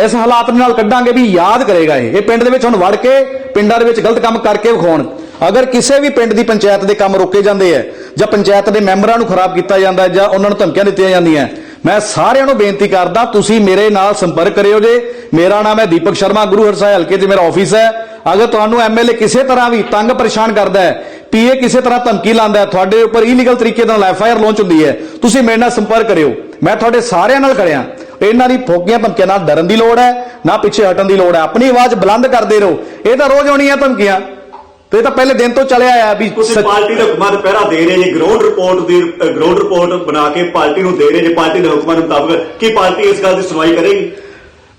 ਇਸ ਹਾਲਾਤ ਨਾਲ ਕੱਢਾਂਗੇ ਵੀ ਯਾਦ ਕਰੇਗਾ ਇਹ। ਇਹ ਪਿੰਡ ਦੇ ਵਿੱਚ ਹੁਣ ਵੜ ਕੇ ਪਿੰਡਾਂ ਦੇ ਵਿੱਚ ਗਲਤ ਕੰਮ ਕਰਕੇ ਵਿਖਾਉਣ। ਅਗਰ ਕਿਸੇ ਵੀ ਪਿੰਡ ਦੀ ਪੰਚਾਇਤ ਦੇ ਕੰਮ ਰੋਕੇ ਜਾਂਦੇ ਆ ਜਾਂ ਪੰਚਾਇਤ ਦੇ ਮੈਂਬਰਾਂ ਨੂੰ ਖਰਾਬ ਕੀਤਾ ਜਾਂਦਾ ਜਾਂ ਉਹਨਾਂ ਨੂੰ ਧਮਕੀਆਂ ਦਿੱਤੀਆਂ ਜਾਂਦੀਆਂ ਮੈਂ ਸਾਰਿਆਂ ਨੂੰ ਬੇਨਤੀ ਕਰਦਾ, ਤੁਸੀਂ ਮੇਰੇ ਨਾਲ ਸੰਪਰਕ ਕਰਿਓ ਜੇ। ਮੇਰਾ ਨਾਮ ਹੈ ਦੀਪਕ ਸ਼ਰਮਾ, ਗੁਰੂ ਹਰਸਾਏ ਹਲਕੇ 'ਚ ਮੇਰਾ ਆਫਿਸ ਹੈ ਅਗਰ ਤੁਹਾਨੂੰ ਐਮਐਲਏ ਕਿਸੇ ਤਰ੍ਹਾਂ ਵੀ ਤੰਗ ਪਰੇਸ਼ਾਨ ਕਰਦਾ ਹੈ ਪੀਏ ਕਿਸੇ ਤਰ੍ਹਾਂ ਧਮਕੀ ਲਾਉਂਦਾ ਹੈ ਤੁਹਾਡੇ ਉੱਪਰ ਇਲੀਗਲ ਤਰੀਕੇ ਨਾਲ ਐਫਆਈਆਰ ਲਾਂਚ ਹੁੰਦੀ ਹੈ ਤੁਸੀਂ ਮੇਰੇ ਨਾਲ ਸੰਪਰਕ ਕਰਿਓ। ਮੈਂ ਤੁਹਾਡੇ ਸਾਰਿਆਂ ਨਾਲ ਖੜਿਆ। ਇਹਨਾਂ ਦੀ ਫੋਕੀਆਂ ਧਮਕੀਆਂ ਨਾਲ ਡਰਨ ਦੀ ਲੋੜ ਹੈ ਨਾ ਪਿੱਛੇ ਹਟਣ ਦੀ ਲੋੜ ਹੈ ਆਪਣੀ ਆਵਾਜ਼ ਬੁਲੰਦ ਕਰਦੇ ਰਹੋ। ਇਹ ਤਾਂ ਰੋਜ਼ ਆਉਣੀ ਹੈ ਧਮਕੀਆਂ। ਤੇ ਇਹ ਤਾਂ ਪਹਿਲੇ ਦਿਨ ਤੋਂ ਚੱਲਿਆ ਆ ਵੀ ਤੁਸੀਂ ਸੱਚ- ਪਾਰਟੀ ਦੇ ਹੁਕਮਾਂ ਦਾ ਪਹਿਰਾ ਦੇ ਰਹੇ ਜੀ ਗਰਾਊਂਡ ਰਿਪੋਰਟ ਦੀ ਗਰਾਊਂਡ ਰਿਪੋਰਟ ਬਣਾ ਕੇ ਪਾਰਟੀ ਨੂੰ ਦੇ ਰਹੇ ਜੀ ਪਾਰਟੀ ਦੇ ਹੁਕਮਾਂ ਦੇ ਮੁਤਾਬਕ ਕੀ ਪਾਰਟੀ ਇਸ ਗੱਲ ਦੀ ਸੁਣਵਾਈ ਕਰੇਗੀ?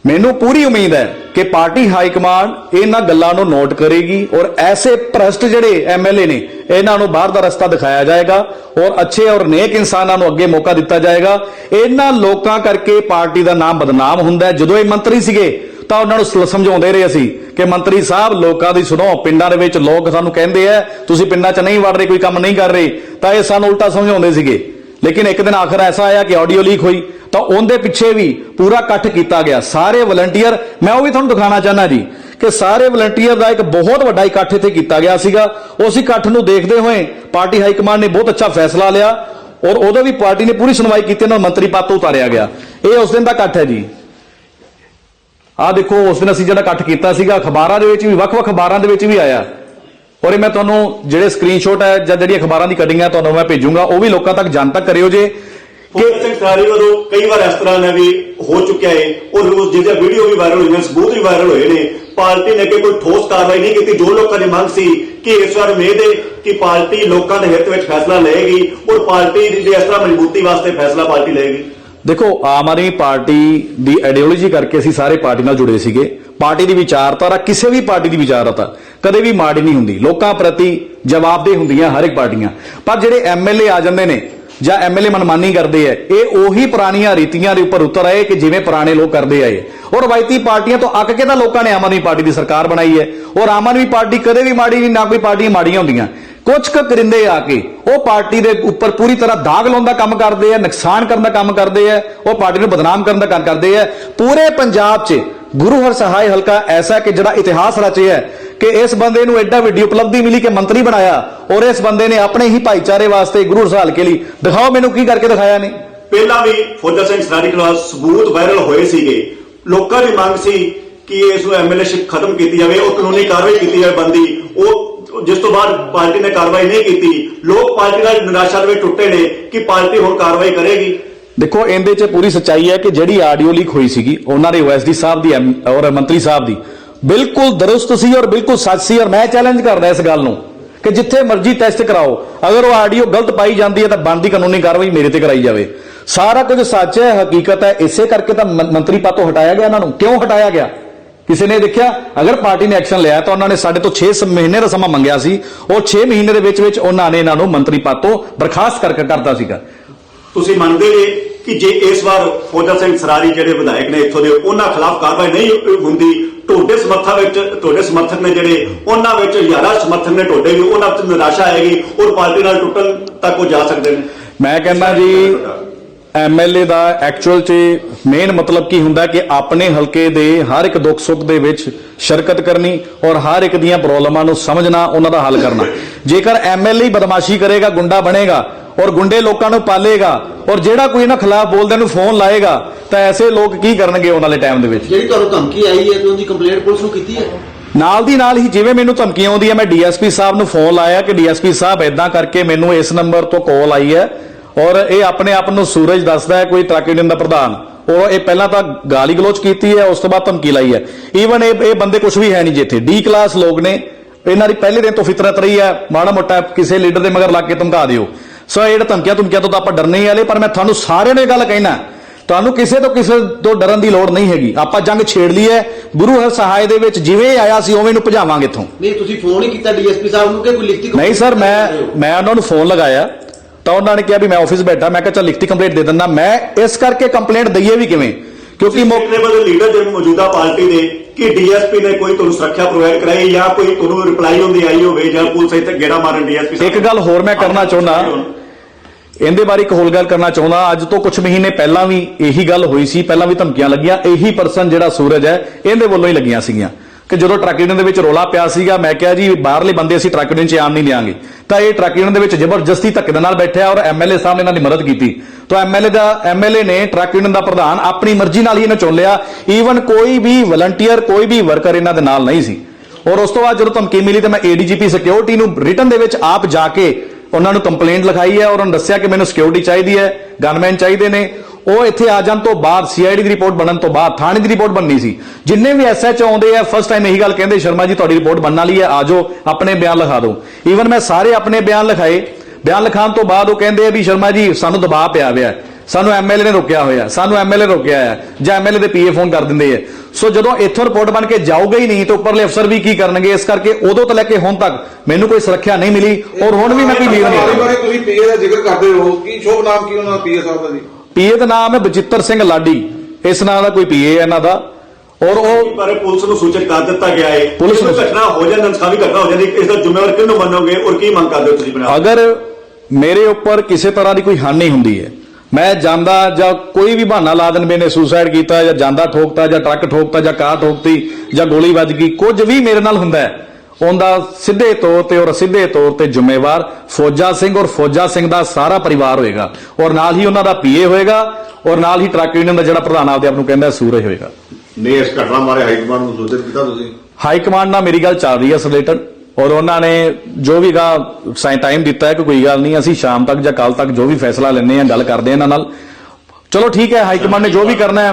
ਮੈਨੂੰ ਪੂਰੀ ਉਮੀਦ ਹੈ ਕਿ ਪਾਰਟੀ ਹਾਈ ਕਮਾਂਡ ਇਹਨਾਂ ਗੱਲਾਂ ਨੂੰ ਨੋਟ ਕਰੇਗੀ ਔਰ ਐਸੇ ਭ੍ਰਸ਼ਟ ਜਿਹੜੇ ਐਮਐਲਏ ਨੇ ਇਹਨਾਂ ਨੂੰ ਬਾਹਰ ਦਾ ਰਸਤਾ ਦਿਖਾਇਆ ਜਾਏਗਾ ਔਰ ਅੱਛੇ ਔਰ ਨੇਕ ਇਨਸਾਨਾਂ ਨੂੰ ਅੱਗੇ ਮੌਕਾ ਦਿੱਤਾ ਜਾਏਗਾ। ਇਹਨਾਂ ਲੋਕਾਂ ਕਰਕੇ ਪਾਰਟੀ ਦਾ ਨਾਮ ਬਦਨਾਮ ਹੁੰਦਾ ਹੈ। ਜਦੋਂ ਇਹ ਮੰਤਰੀ ਸੀਗੇ ਤਾਂ ਉਹਨਾਂ ਨੂੰ ਸਮਝਾਉਂਦੇ ਰਹੇ ਅਸੀਂ ਕਿ ਮੰਤਰੀ ਸਾਹਿਬ, ਲੋਕਾਂ ਦੀ ਸੁਣੋ, ਪਿੰਡਾਂ ਦੇ ਵਿੱਚ ਲੋਕ ਸਾਨੂੰ ਕਹਿੰਦੇ ਆ, ਤੁਸੀਂ ਪਿੰਡਾਂ 'ਚ ਨਹੀਂ ਵੜ ਰਹੇ, ਕੋਈ ਕੰਮ ਨਹੀਂ ਕਰ ਰਹੇ, ਤਾਂ ਇਹ ਸਾਨੂੰ ਉਲਟਾ ਸਮਝਾਉਂਦੇ ਸੀਗੇ। ਲੇਕਿਨ ਇੱਕ ਦਿਨ ਆਖਰ ਐਸਾ ਆਇਆ ਕਿ ਆਡੀਓ ਲੀਕ ਹੋਈ, ਤਾਂ ਉਹਦੇ ਪਿੱਛੇ ਵੀ ਪੂਰਾ ਇਕੱਠ ਕੀਤਾ ਗਿਆ। ਸਾਰੇ ਵਲੰਟੀਅਰ ਮੈਂ ਉਹ ਵੀ ਤੁਹਾਨੂੰ ਦਿਖਾਣਾ ਚਾਹਨਾ ਜੀ, ਕਿ ਸਾਰੇ ਵਲੰਟੀਅਰ ਦਾ ਇੱਕ ਬਹੁਤ ਵੱਡਾ ਇਕੱਠ ਇੱਥੇ ਕੀਤਾ ਗਿਆ ਸੀਗਾ। ਉਸ ਇਕੱਠ ਨੂੰ ਦੇਖਦੇ ਹੋਏ ਪਾਰਟੀ ਹਾਈ ਕਮਾਂਡ ਨੇ ਬਹੁਤ ਅੱਛਾ ਫੈਸਲਾ ਲਿਆ ਔਰ ਉਦੋਂ ਵੀ ਪਾਰਟੀ ਨੇ ਪੂਰੀ ਸੁਣਵਾਈ ਕੀਤੀ, ਉਹਨਾਂ ਨੂੰ ਮੰਤਰੀ ਪਦ ਤੋਂ ਉਤਾਰਿਆ ਗਿਆ। ਇਹ ਉਸ ਦਿਨ ਦਾ ਇਕੱਠ ਹੈ ਜੀ। ਆਹ ਦੇਖੋ ਉਸ ਦਿਨ ਅਸੀਂ ਜਿਹੜਾ ਇਕੱਠ ਕੀਤਾ ਸੀਗਾ ਅਖਬਾਰਾਂ ਦੇ ਵਿੱਚ ਵੀ ਵੱਖ-ਵੱਖ ਅਖਬਾਰਾਂ ਦੇ ਵਿੱਚ ਵੀ ਆਇਆ। ਔਰ ਇਹ ਮੈਂ ਤੁਹਾਨੂੰ ਜਿਹੜੇ ਸਕਰੀਨਸ਼ੋਟ ਹੈ ਜਾਂ ਜਿਹੜੀ ਅਖਬਾਰਾਂ ਦੀ ਕਟਿੰਗ ਹੈ ਤੁਹਾਨੂੰ ਮੈਂ ਭੇਜੂੰਗਾ ਉਹ ਵੀ ਲੋਕਾਂ ਤੱਕ ਜਨਤਕ ਕਰਿਓ ਜੇ। ਕਿ ਕਿ ਸਿੰਘ ਸਾਰੀ ਵੱਲੋਂ ਕਈ ਵਾਰ ਇਸ ਤਰ੍ਹਾਂ ਦਾ ਵੀ ਹੋ ਚੁੱਕਿਆ ਹੈ ਔਰ ਉਸ ਜਿਹਦੇ ਵੀਡੀਓ ਵੀ ਵਾਇਰਲ ਹੋਈਆਂ ਸਬੂਤ ਵੀ ਵਾਇਰਲ ਹੋਏ ਨੇ ਪਾਰਟੀ ਨੇ ਅੱਗੇ ਕੋਈ ਠੋਸ ਕਾਰਵਾਈ ਨਹੀਂ ਕੀਤੀ। ਜੋ ਲੋਕਾਂ ਦੀ ਮੰਗ ਸੀ ਕਿ ਇਸ ਵਾਰ ਉਮੀਦ ਹੈ ਕਿ ਪਾਰਟੀ ਲੋਕਾਂ ਦੇ ਹਿੱਤ ਵਿੱਚ ਫੈਸਲਾ ਲਏਗੀ ਔਰ ਪਾਰਟੀ ਦੀ ਇਸ ਤਰ੍ਹਾਂ ਮਜ਼ਬੂਤੀ ਵਾਸਤੇ ਫੈਸਲਾ ਪਾਰਟੀ ਲਏਗੀ। ਦੇਖੋ, ਆਮ ਆਦਮੀ ਪਾਰਟੀ ਦੀ ਆਈਡੀਓਲੋਜੀ ਕਰਕੇ ਅਸੀਂ ਸਾਰੇ ਪਾਰਟੀ ਨਾਲ ਜੁੜੇ ਸੀਗੇ। ਪਾਰਟੀ ਦੀ ਵਿਚਾਰਧਾਰਾ ਕਿਸੇ ਵੀ ਪਾਰਟੀ ਦੀ ਵਿਚਾਰਧਾਰਾ ਕਦੇ ਵੀ ਮਾੜੀ ਨਹੀਂ ਹੁੰਦੀ। ਲੋਕਾਂ ਪ੍ਰਤੀ ਜਵਾਬਦੇਹ ਹੁੰਦੀਆਂ ਹਰ ਇੱਕ ਪਾਰਟੀਆਂ। ਪਰ ਜਿਹੜੇ ਐਮਐਲਏ ਆ ਜਾਂਦੇ ਨੇ ਜਾਂ ਐਮਐਲਏ ਮਨਮਾਨੀ ਕਰਦੇ ਆ ਇਹ ਉਹੀ ਪੁਰਾਣੀਆਂ ਰੀਤੀਆਂ ਦੇ ਉੱਪਰ ਉਤਰ ਆਏ ਕਿ ਜਿਵੇਂ ਪੁਰਾਣੇ ਲੋਕ ਕਰਦੇ ਆਏ। ਔਰ ਰਵਾਇਤੀ ਪਾਰਟੀਆਂ ਤੋਂ ਅੱਕ ਕੇ ਤਾਂ ਲੋਕਾਂ ਨੇ ਆਮ ਆਦਮੀ ਪਾਰਟੀ ਦੀ ਸਰਕਾਰ ਬਣਾਈ ਹੈ ਔਰ ਆਮ ਆਦਮੀ ਪਾਰਟੀ ਕਦੇ ਵੀ ਮਾੜੀ ਨਹੀਂ, ਨਾ ਕੋਈ ਪਾਰਟੀਆਂ ਮਾੜੀਆਂ ਹੁੰਦੀਆਂ। ਕੁਝ ਕੁ ਕਰਿੰਦੇ ਆ ਕੇ, ਉਹ ਪਾਰਟੀ ਦੇ ਉੱਪਰ ਪੂਰੀ ਤਰ੍ਹਾਂ ਦਾਗ ਲਾਉਣ ਦਾ ਕੰਮ ਕਰਦੇ ਆ, ਨੁਕਸਾਨ ਕਰਨ ਦਾ ਕੰਮ ਕਰਦੇ ਆ, ਉਹ ਪਾਰਟੀ ਨੂੰ ਬਦਨਾਮ ਕਰਨ ਦਾ ਕੰਮ ਕਰਦੇ ਆ। ਪੂਰੇ ਪੰਜਾਬ 'ਚ ਗੁਰੂ ਹਰ ਹਲਕਾ ਐਸਾ ਕਿ ਜਿਹੜਾ ਇਤਿਹਾਸ ਰਚਿਆ ਹੈ ਕਿ ਇਸ ਬੰਦੇ ਨੂੰ ਐਡਾ ਵੱਡੀ ਉਪਲਬਧੀ ਮਿਲੀ ਕਿ ਮੰਤਰੀ ਬਣਾਇਆ ਔਰ ਇਸ ਬੰਦੇ ਨੇ ਆਪਣੇ ਹੀ ਭਾਈਚਾਰੇ ਵਾਸਤੇ ਗੁਰੂ ਰਸਾਲ ਕੇ ਲਈ ਦਿਖਾਓ ਮੈਨੂੰ ਕੀ ਕਰਕੇ ਦਿਖਾਇਆ ਨੇ। ਪਹਿਲਾਂ ਵੀ ਫੌਜਾ ਸਿੰਘ ਸਰਾਰੀ ਖਿਲਾਫ ਸਬੂਤ ਵਾਇਰਲ ਹੋਏ ਸੀਗੇ। ਲੋਕਾਂ ਦੀ ਮੰਗ ਸੀ ਕਿ ਇਸ ਨੂੰ ਐਮਐਲਏਸ਼ਿਪ ਖਤਮ ਕੀਤੀ ਜਾਵੇ, ਉਹ ਕਾਨੂੰਨੀ ਕਾਰਵਾਈ ਕੀਤੀ ਜਾਵੇ ਬੰਦੀ। ਉਹ ਜਿਸ ਤੋਂ ਬਾਅਦ ਪਾਰਟੀ ਨੇ ਕਾਰਵਾਈ ਨਹੀਂ ਕੀਤੀ, ਲੋਕ ਪਾਰਟੀ ਨਾਲ ਨਿਰਾਸ਼ਾ ਦੇ ਵਿੱਚ ਟੁੱਟੇ ਨੇ ਕਿ ਪਾਰਟੀ ਹੁਣ ਕਾਰਵਾਈ ਕਰੇਗੀ। ਦੇਖੋ, ਇਹਦੇ 'ਚ ਪੂਰੀ ਸੱਚਾਈ ਹੈ ਕਿ ਜਿਹੜੀ ਆਡੀਓ ਲੀਕ ਹੋਈ ਸੀਗੀ, ਉਹਨਾਂ ਦੇ ਓਐਸਡੀ ਸਾਹਿਬ ਦੀ ਔਰ ਮੰਤਰੀ ਸਾਹਿਬ ਦੀ, ਬਿਲਕੁਲ ਦਰੁਸਤ ਸੀ ਔਰ ਬਿਲਕੁਲ ਸੱਚ ਸੀ ਔਰ ਮੈਂ ਚੈਲੰਜ ਕਰਦਾ ਇਸ ਗੱਲ ਨੂੰ ਕਿ ਜਿੱਥੇ ਮਰਜ਼ੀ ਟੈਸਟ ਕਰਾਓ, ਅਗਰ ਉਹ ਆਡੀਓ ਗਲਤ ਪਾਈ ਜਾਂਦੀ ਹੈ ਤਾਂ ਬਣਦੀ ਕਾਨੂੰਨੀ ਕਾਰਵਾਈ ਮੇਰੇ ਤੇ ਕਰਾਈ ਜਾਵੇ। ਸਾਰਾ ਕੁਝ ਸੱਚ ਹੈ, ਹਕੀਕਤ ਹੈ, ਇਸੇ ਕਰਕੇ ਤਾਂ ਮੰਤਰੀ ਪਦ ਤੋਂ ਹਟਾਇਆ ਗਿਆ ਇਹਨਾਂ ਨੂੰ। ਕਿਉਂ ਹਟਾਇਆ ਗਿਆ? ਕਿਸੇ ਨੇ ਦੇਖਿਆ ਅਗਰ ਪਾਰਟੀ ਨੇ ਐਕਸ਼ਨ ਲਿਆ ਤਾਂ ਉਹਨਾਂ ਨੇ ਸਾਡੇ ਤੋਂ 6 ਮਹੀਨੇ ਦਾ ਸਮਾਂ ਮੰਗਿਆ ਸੀ। ਉਹ 6 ਮਹੀਨੇ ਦੇ ਵਿੱਚ ਵਿੱਚ ਉਹਨਾਂ ਨੇ ਇਹਨਾਂ ਨੂੰ ਮੰਤਰੀ ਪਦ ਤੋਂ ਬਰਖਾਸਤ ਕਰਕੇ ਕਰਤਾ ਸੀਗਾ। ਤੁਸੀਂ ਮੰਨਦੇ ਜੇ ਕਿ ਜੇ ਇਸ ਵਾਰ ਫੌਜਾ ਸਿੰਘ ਸਰਾਰੀ ਜਿਹੜੇ ਵਿਧਾਇਕ ਨੇ ਇੱਥੋਂ ਦੇ ਉਹਨਾਂ ਖਿਲਾਫ ਕਾਰਵਾਈ ਨਹੀਂ ਹੁੰਦੀ ਤੁਹਾਡੇ ਸਮਰਥਕਾਂ ਵਿੱਚ ਤੁਹਾਡੇ ਸਮਰਥਕ ਨੇ ਜਿਹੜੇ ਉਹਨਾਂ ਵਿੱਚ ਹਜ਼ਾਰਾਂ ਸਮਰਥਕ ਨੇ ਤੁਹਾਡੇ ਵੀ ਉਹਨਾਂ ਵਿੱਚ ਨਿਰਾਸ਼ਾ ਆਏਗੀ ਔਰ ਪਾਰਟੀ ਨਾਲ ਟੁੱਟਣ ਤੱਕ ਉਹ ਜਾ ਸਕਦੇ ਨੇ। ਮੈਂ ਕਹਿੰਦਾ ਜੀ ਐਮਐਲਏ ਦਾ ਐਕਚੁਅਲ 'ਚ ਮੇਨ ਮਤਲਬ ਕੀ ਹੁੰਦਾ ਕਿ ਆਪਣੇ ਹਲਕੇ ਦੇ ਹਰ ਇੱਕ ਦੁੱਖ ਸੁੱਖ ਦੇ ਵਿੱਚ ਸ਼ਿਰਕਤ ਕਰਨੀ ਔਰ ਹਰ ਇੱਕ ਦੀਆਂ ਪ੍ਰੋਬਲਮਾਂ ਨੂੰ ਸਮਝਣਾ ਉਹਨਾਂ ਦਾ ਹੱਲ ਕਰਨਾ। ਜੇਕਰ ਐਮਐਲਏ ਬਦਮਾਸ਼ੀ ਕਰੇਗਾ ਗੁੰਡਾ ਬਣੇਗਾ ਔਰ ਗੁੰਡੇ ਲੋਕਾਂ ਨੂੰ ਪਾਲੇਗਾ ਔਰ ਜਿਹੜਾ ਕੋਈ ਇਹਨਾਂ ਖਿਲਾਫ ਬੋਲਦੇ ਨੂੰ ਫੋਨ ਲਾਏਗਾ ਤਾਂ ਐਸੇ ਲੋਕ ਕੀ ਕਰਨਗੇ ਉਹਨਾਂ ਵਾਲੇ ਟਾਈਮ ਦੇ ਵਿੱਚ? ਜਿਹੜੀ ਤੁਹਾਨੂੰ ਧਮਕੀ ਆਈ ਹੈ ਤੇ ਉਹਦੀ ਕੰਪਲੇਂਟ ਪੁਲਿਸ ਨੂੰ ਕੀਤੀ ਹੈ? ਨਾਲ ਦੀ ਨਾਲ ਹੀ ਜਿਵੇਂ ਮੈਨੂੰ ਧਮਕੀਆਂ ਆਉਂਦੀਆਂ ਮੈਂ ਡੀਐਸਪੀ ਸਾਹਿਬ ਨੂੰ ਫੋਨ ਲਾਇਆ ਕਿ ਡੀਐਸਪੀ ਸਾਹਿਬ ਇਦਾਂ ਕਰਕੇ ਮੈਨੂੰ ਇਸ ਨੰਬਰ ਤੋਂ ਕਾਲ ਆਈ ਹੈ ਔਰ ਇਹ ਆਪਣੇ ਆਪ ਨੂੰ ਸੂਰਜ ਦੱਸਦਾ ਹੈ ਕੋਈ ਟਰੱਕ ਯੂਨੀਅਨ ਦਾ ਪ੍ਰਧਾਨ। ਉਹ ਇਹ ਪਹਿਲਾਂ ਤਾਂ ਗਾਲੀ ਗਲੋਚ ਕੀਤੀ ਹੈ ਉਸ ਤੋਂ ਬਾਅਦ ਧਮਕੀ ਲਾਈ ਹੈ। ਈਵਨ ਇਹ ਇਹ ਬੰਦੇ ਕੁਝ ਵੀ ਹੈ ਨਹੀਂ ਜਿੱਥੇ। ਡੀ ਕਲਾਸ ਲੋਕ ਨੇ ਇਹਨਾਂ ਦੀ ਪਹਿਲੇ ਦਿਨ ਤੋਂ ਫਿਤਰਤ ਰਹੀ ਹੈ ਮਾੜਾ ਮੋਟਾ ਕਿਸੇ ਲੀਡਰ ਦੇ ਮਗਰ ਲੱਗ ਕੇ ਧਮਕਾ ਦਿਓ। ਸੋ ਇਹ ਧਮਕੀਆਂ ਧਮਕੀਆਂ ਤੋਂ ਤਾਂ ਆਪਾਂ ਡਰਨੇ ਹੀ ਵਾਲੇ ਪਰ ਮੈਂ ਤੁਹਾਨੂੰ ਸਾਰਿਆਂ ਨੂੰ ਇਹ ਗੱਲ ਕਹਿਣਾ ਤੁਹਾਨੂੰ ਕਿਸੇ ਤੋਂ ਕਿਸੇ ਤੋਂ ਡਰਨ ਦੀ ਲੋੜ ਨਹੀਂ ਹੈਗੀ। ਆਪਾਂ ਜੰਗ ਛੇੜ ਲਈ ਹੈ ਗੁਰੂ ਹਰ ਸਹਾਇ ਦੇ ਵਿੱਚ ਜਿਵੇਂ ਆਇਆ ਸੀ ਉਵੇਂ ਨੂੰ ਭਜਾਵਾਂਗੇ ਇੱਥੋਂ। ਨਹੀਂ ਤੁਸੀਂ ਫੋਨ ਹੀ ਕੀਤਾ ਡੀਐਸਪੀ ਸਾਹਿਬ ਨੂੰ ਕਿ ਕੋਈ ਲਿਖਤੀ ਨਹੀਂ ਸਰ ਮੈਂ ਮੈਂ ਉਹਨਾਂ ਨੂੰ ਫੋਨ ਲਗਾਇਆ। ਤਾਂ ਉਹਨਾਂ ਨੇ ਕਿਹਾ ਵੀ ਮੈਂ ਆਫਿਸ ਬੈਠਾ ਮੈਂ ਕਿਹਾ ਚੱਲ ਲਿਖਤੀ ਕੰਪਲੇਂਟ ਦੇ ਦਿੰਦਾ। ਮੈਂ ਇਸ ਕਰਕੇ ਕੰਪਲੇਂਟ ਦਈਏ ਵੀ ਕਿਵੇਂ? ਕਿਉਂਕਿ ਮੌਕੇ ਦੇ ਲੀਡਰ ਜਿਹੜੇ ਮੌਜੂਦਾ ਪਾਰਟੀ ਦੇ ਕਿ ਡੀਐਸਪੀ ਨੇ ਕੋਈ ਤੁਹਾਨੂੰ ਸੁਰੱਖਿਆ ਪ੍ਰੋਵਾਈਡ ਕਰਾਈ ਜਾਂ ਕੋਈ ਤੁਹਾਨੂੰ ਰਿਪਲਾਈ ਹੁੰਦੀ ਆਈ ਹੋਵੇ ਜਾਂ ਪੁਲਿਸ ਇੱਥੇ ਗੇੜਾ ਮਾਰਨ ਡੀਐਸਪੀ ਇੱਕ ਗੱਲ ਹੋਰ ਮੈਂ ਕਰਨਾ ਚਾਹੁੰਦਾ। ਇਹਦੇ ਬਾਰੇ ਇੱਕ ਹੋਰ ਗੱਲ ਕਰਨਾ ਚਾਹੁੰਦਾ। ਅੱਜ ਤੋਂ ਕੁਝ ਮਹੀਨੇ ਪਹਿਲਾਂ ਵੀ ਇਹੀ ਗੱਲ ਹੋਈ ਸੀ। ਪਹਿਲਾਂ ਵੀ ਧਮਕੀਆਂ ਲੱਗੀਆਂ। ਇਹੀ ਪਰਸਨ ਜਿਹੜਾ ਸੂਰਜ ਹੈ ਇਹਦੇ ਵੱਲੋਂ ਹੀ ਲੱਗੀਆਂ ਸੀਗੀਆਂ। ਕਿ ਜਦੋਂ ਟਰੱਕ ਯੂਨੀਅਨ ਦੇ ਵਿੱਚ ਰੋਲਾ ਪਿਆ ਸੀਗਾ, ਮੈਂ ਕਿਹਾ ਜੀ, ਬਾਹਰਲੇ ਬੰਦੇ ਅਸੀਂ ਟਰੱਕ ਯੂਨੀਅਨ 'ਚ ਆਉਣ ਨਹੀਂ ਦਿਆਂਗੇ। ਤਾਂ ਇਹ ਟਰੱਕ ਯੂਨੀਅਨ ਦੇ ਵਿੱਚ ਜ਼ਬਰਦਸਤੀ ਧੱਕੇ ਦੇ ਨਾਲ ਬੈਠਿਆ ਔਰ ਐਮਐਲਏ ਸਾਹਿਬ ਨੇ ਇਹਨਾਂ ਦੀ ਮਦਦ ਕੀਤੀ। ਤਾਂ ਐਮਐਲਏ ਦਾ ਐਮਐਲਏ ਨੇ ਟਰੱਕ ਯੂਨੀਅਨ ਦਾ ਪ੍ਰਧਾਨ ਆਪਣੀ ਮਰਜ਼ੀ ਨਾਲ ਹੀ ਇਹਨੂੰ ਚੁਣ ਲਿਆ। ਈਵਨ ਕੋਈ ਵੀ ਵਲੰਟੀਅਰ ਕੋਈ ਵੀ ਵਰਕਰ ਇਹਨਾਂ ਦੇ ਨਾਲ ਨਹੀਂ ਸੀ। ਔਰ ਉਸ ਤੋਂ ਬਾਅਦ ਜਦੋਂ ਧਮਕੀ ਮਿਲੀ ਤਾਂ ਮੈਂ ਏਡੀਜੀਪੀ ਸਿਕਿਉਰਿਟੀ ਨੂੰ ਰਿਟਨ ਦੇ ਵਿੱਚ ਆਪ ਜਾ ਕੇ ਉਹਨਾਂ ਨੂੰ ਕੰਪਲੇਂਟ ਲਿਖਾਈ ਹੈ ਔਰ ਉਹਨਾਂ ਨੂੰ ਦੱਸਿਆ ਕਿ ਮੈਨੂੰ ਸਿਕਿਉਰਿਟੀ ਚਾਹੀਦੀ ਹੈ ਗਨਮੈਨ ਚਾਹੀਦੇ ਨੇ। ਉਹ ਇੱਥੇ ਆ ਜਾਣ ਤੋਂ ਬਾਅਦ ਸੀਆਈਡੀ ਦੀ ਰਿਪੋਰਟ ਬਣਨ ਤੋਂ ਬਾਅਦ ਥਾਣੇ ਦੀ ਰਿਪੋਰਟ ਬਣਨੀ ਸੀ। ਜਿੰਨੇ ਵੀ ਐਸਐਚ ਆਉਂਦੇ ਆ ਫਸਟ ਟਾਈਮ ਇਹੀ ਗੱਲ ਕਹਿੰਦੇ ਸ਼ਰਮਾ ਜੀ ਤੁਹਾਡੀ ਰਿਪੋਰਟ ਬਣਨ ਵਾਲੀ ਹੈ ਆਜੋ ਆਪਣੇ ਬਿਆਨ ਲਿਖਾ ਦਿਓ। ਈਵਨ ਮੈਂ ਸਾਰੇ ਆਪਣੇ ਬਿਆਨ ਲਿਖਾਏ। ਬਿਆਨ ਲਿਖਾਉਣ ਤੋਂ ਬਾਅਦ ਉਹ ਕਹਿੰਦੇ ਆ ਵੀ ਸ਼ਰਮਾ ਜੀ ਸਾਨੂੰ ਦਬਾਅ ਪਿਆ ਹੋਇਆ। ਸਾਨੂੰ ਐਮਐਲਏ ਨੇ ਰੋਕਿਆ ਹੋਇਆ ਸਾਨੂੰ ਐਮਐਲਏ ਰੋਕਿਆ ਹੈ। ਜਾਂ ਐਮਐਲਏ ਦੇ ਪੀਏ ਫੋਨ ਕਰ ਦਿੰਦੇ ਆ। ਸੋ ਜਦੋਂ ਇੱਥੋਂ ਰਿਪੋਰਟ ਬਣ ਕੇ ਜਾਊਗਾ ਹੀ ਨਹੀਂ ਤਾਂ ਉੱਪਰਲੇ ਅਫਸਰ ਵੀ ਕੀ ਕਰਨਗੇ? ਇਸ ਕਰਕੇ ਉਦੋਂ ਤੋਂ ਲੈ ਕੇ ਹੁਣ ਤੱਕ ਮੈਨੂੰ ਕੋਈ ਸੁਰੱਖਿਆ ਨਹੀਂ ਮਿਲੀ ਔਰ ਹੁਣ ਵੀ ਮੈਂ ਕੋਈ ਲੀਡ ਨਹੀਂ ਬਾਰੇ ਕਰਦਾ। ਬਾਰੇ ਤੁਸੀਂ ਪੀਏ ਦਾ ਜ਼ਿਕਰ ਕਰਦੇ ਹੋ ਕੀ ਸ਼ੁਭ ਨਾਮ ਕੀ ਉਹਨਾਂ ਦਾ ਪੀਏ ਸਾਹਿਬ ਦਾ ਜੀ? ਪੀਏ ਦਾ ਨਾਮ ਹੈ ਬਚਿੱਤਰ ਸਿੰਘ ਲਾਡੀ। ਇਸ ਨਾਂ ਦਾ ਕੋਈ ਪੀਏ ਹੈ ਇਹਨਾਂ ਦਾ। ਔਰ ਉਹ ਪਰ ਪੁਲਿਸ ਨੂੰ ਸੂਚਿਤ ਕਰ ਦਿੱਤਾ ਗਿਆ ਹੈ। ਪੁਲਿਸ ਨੂੰ- ਘਟਨਾ ਹੋ ਜਾਂਦੀ ਨਸਕਾਵੀ ਘਟਨਾ ਹੋ ਜਾਂਦੀ ਇਸ ਦਾ ਜ਼ਿੰਮੇਵਾਰ ਕਿਹਨੂੰ ਮੰਨੋਗੇ ਔਰ ਕੀ ਮੰਗ ਕਰਦੇ ਹੋ ਤੁਸੀਂ ਬਣਾ ਅਗਰ ਮੇਰੇ ਉੱਪਰ ਕਿਸੇ ਤਰ੍ਹਾਂ ਦੀ ਕੋਈ ਹਾਨੀ ਹੁੰਦੀ ਹੈ ਮੈਂ ਜਾਂਦਾ ਜਾਂ ਕੋਈ ਵੀ ਬਹਾਨਾ ਲਾ ਦੇਣ ਵੀ ਨੇ ਸੁਸਾਈਡ ਕੀਤਾ ਜਾਂ ਜਾਂਦਾ ਠੋਕਤਾ ਜਾਂ ਟਰੱਕ ਠੋਕਤਾ ਜਾਂ ਕਾਰ ਠੋਕਤੀ ਜਾਂ ਗੋਲੀ ਵੱਜ ਗਈ ਕੁਝ ਵੀ ਮੇਰੇ ਨਾਲ ਹੁੰਦਾ ਹੈ ਉਹਦਾ ਸਿੱਧੇ ਤੌਰ ਤੇ ਔਰ ਸਿੱਧੇ ਤੌਰ ਤੇ ਜ਼ਿੰਮੇਵਾਰ ਫੌਜਾ ਸਿੰਘ ਔਰ ਫੌਜਾ ਸਿੰਘ ਦਾ ਸਾਰਾ ਪਰਿਵਾਰ ਹੋਏਗਾ। ਔਰ ਨਾਲ ਹੀ ਉਹਨਾਂ ਦਾ ਪੀਏ ਹੋਏਗਾ ਔਰ ਨਾਲ ਹੀ ਟਰੱਕ ਯੂਨੀਅਨ ਦਾ ਜਿਹੜਾ ਪ੍ਰਧਾਨ ਆਪਦੇ ਆਪ ਨੂੰ ਕਹਿੰਦਾ ਸੂਰਜ ਹੋਏਗਾ। ਨਹੀਂ ਇਸ ਘਟਨਾ ਬਾਰੇ ਹਾਈ ਕਮਾਂਡ ਨੂੰ ਸੂਚਿਤ ਕੀਤਾ ਤੁਸੀਂ? ਹਾਈ ਕਮਾਂਡ ਨਾਲ ਮੇਰੀ ਗੱਲ ਚੱਲ ਰਹੀ ਹੈ ਰਿਲੇਟਡ ਔਰ ਉਹਨਾਂ ਨੇ ਜੋ ਵੀ ਗਾ ਸਾਈਂ ਟਾਈਮ ਦਿੱਤਾ ਹੈ ਕਿ ਕੋਈ ਗੱਲ ਨਹੀਂ ਅਸੀਂ ਸ਼ਾਮ ਤੱਕ ਜਾਂ ਕੱਲ ਤੱਕ ਜੋ ਵੀ ਫੈਸਲਾ ਲੈਣੇ ਆ ਗੱਲ ਕਰਦੇ ਆ ਇਹਨਾਂ ਨਾਲ। ਚਲੋ ਠੀਕ ਹੈ ਹਾਈ ਕਮਾਂਡ ਨੇ ਜੋ ਵੀ ਕਰਨਾ ਹੈ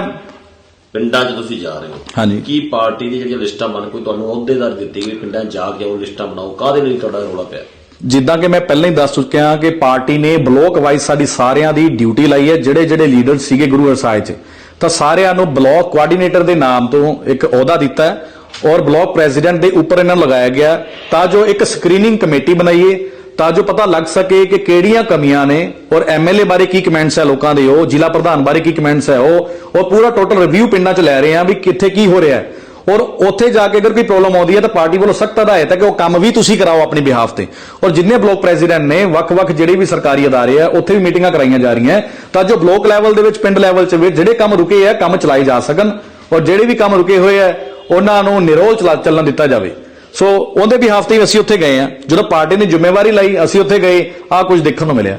ਪਿੰਡਾਂ 'ਚ ਤੁਸੀਂ ਜਾ ਰਹੇ ਹੋ। ਹਾਂਜੀ। ਕੀ ਪਾਰਟੀ ਦੀ ਜਿਹੜੀਆਂ ਲਿਸਟਾਂ ਬਣ ਕੋਈ ਤੁਹਾਨੂੰ ਅਹੁਦੇਦਾਰ ਦਿੱਤੀ ਗਈ ਪਿੰਡਾਂ 'ਚ ਜਾ ਕੇ ਉਹ ਲਿਸਟਾਂ ਬਣਾਓ ਕਾਹਦੇ ਲਈ ਤੁਹਾਡਾ ਰੌਲਾ ਪਿਆ? ਜਿੱਦਾਂ ਕਿ ਮੈਂ ਪਹਿਲਾਂ ਹੀ ਦੱਸ ਚੁੱਕਿਆ ਕਿ ਪਾਰਟੀ ਨੇ ਬਲਾਕ ਵਾਈਜ਼ ਸਾਡੀ ਸਾਰਿਆਂ ਦੀ ਡਿਊਟੀ ਲਾਈ ਹੈ ਜਿਹੜੇ ਜਿਹੜੇ ਲੀਡਰ ਸੀਗੇ ਗੁਰੂ ਅਰਸਾਏ 'ਚ। ਤਾਂ ਸਾਰਿਆਂ ਨੂੰ ਬਲਾਕ ਕੋਆਰਡੀਨੇਟਰ ਦੇ ਨਾਮ ਤੋਂ ਇੱਕ ਅਹੁਦਾ ਦਿੱਤਾ ਹੈ ਔਰ ਬਲਾਕ ਪ੍ਰੈਜ਼ੀਡੈਂਟ ਦੇ ਉੱਪਰ ਇਹਨਾਂ ਨੂੰ ਲਗਾਇਆ ਗਿਆ ਤਾਂ ਜੋ ਇੱਕ ਸਕਰੀਨਿੰਗ ਕਮੇਟੀ ਬਣਾਈਏ ਤਾਂ ਜੋ ਪਤਾ ਲੱਗ ਸਕੇ ਕਿ ਕਿਹੜੀਆਂ ਕਮੀਆਂ ਨੇ ਔਰ ਐਮਐਲਏ ਬਾਰੇ ਕੀ ਕਮੈਂਟਸ ਹੈ ਲੋਕਾਂ ਦੇ, ਉਹ ਜ਼ਿਲ੍ਹਾ ਪ੍ਰਧਾਨ ਬਾਰੇ ਕੀ ਕਮੈਂਟਸ ਹੈ ਉਹ ਔਰ ਪੂਰਾ ਟੋਟਲ ਰਿਵਿਊ ਪਿੰਡਾਂ 'ਚ ਲੈ ਰਹੇ ਆ ਵੀ ਕਿੱਥੇ ਕੀ ਹੋ ਰਿਹਾ ਹੈ। ਔਰ ਉੱਥੇ ਜਾ ਕੇ ਅਗਰ ਕੋਈ ਪ੍ਰੋਬਲਮ ਆਉਂਦੀ ਹੈ ਤਾਂ ਪਾਰਟੀ ਵੱਲੋਂ ਸਖਤ ਹਦਾਇਤ ਹੈ ਕਿ ਉਹ ਕੰਮ ਵੀ ਤੁਸੀਂ ਕਰਾਓ ਆਪਣੀ ਬਿਹਾਫ ਤੇ। ਔਰ ਜਿੰਨੇ ਬਲੋਕ ਪ੍ਰੈਜ਼ੀਡੈਂਟ ਨੇ, ਵੱਖ-ਵੱਖ ਜਿਹੜੇ ਵੀ ਸਰਕਾਰੀ ਅਦਾਰੇ ਆ, ਉੱਥੇ ਵੀ ਮੀਟਿੰਗਾਂ ਕਰਾਈਆਂ ਜਾ ਰਹੀਆਂ ਤਾਂ ਜੋ ਬਲੋਕ ਲੈਵਲ ਦੇ ਵਿੱਚ, ਪਿੰਡ ਲੈਵਲ 'ਚ ਵੀ ਜਿਹੜੇ ਕੰਮ ਰੁਕੇ ਆ ਕੰਮ ਚਲਾਏ ਜਾ ਸਕਣ। ਔਰ ਜਿਹੜੇ ਵੀ ਕੰਮ ਰੁਕੇ ਹੋਏ ਆ, ਉਹਨਾਂ ਨੂੰ ਨਿਰੋਲ ਚਲਾ, ਚੱਲਣ ਦਿੱਤਾ ਜਾਵੇ। ਸੋ ਉਹਦੇ ਵੀ ਹਫ਼ਤੇ ਅਸੀਂ ਉੱਥੇ ਗਏ ਆ ਜਦੋਂ ਪਾਰਟੀ ਨੇ ਜ਼ਿੰਮੇਵਾਰੀ ਲਈ, ਅਸੀਂ ਉੱਥੇ ਗਏ ਆ ਕੁਝ ਦੇਖਣ ਨੂੰ ਮਿਲਿਆ।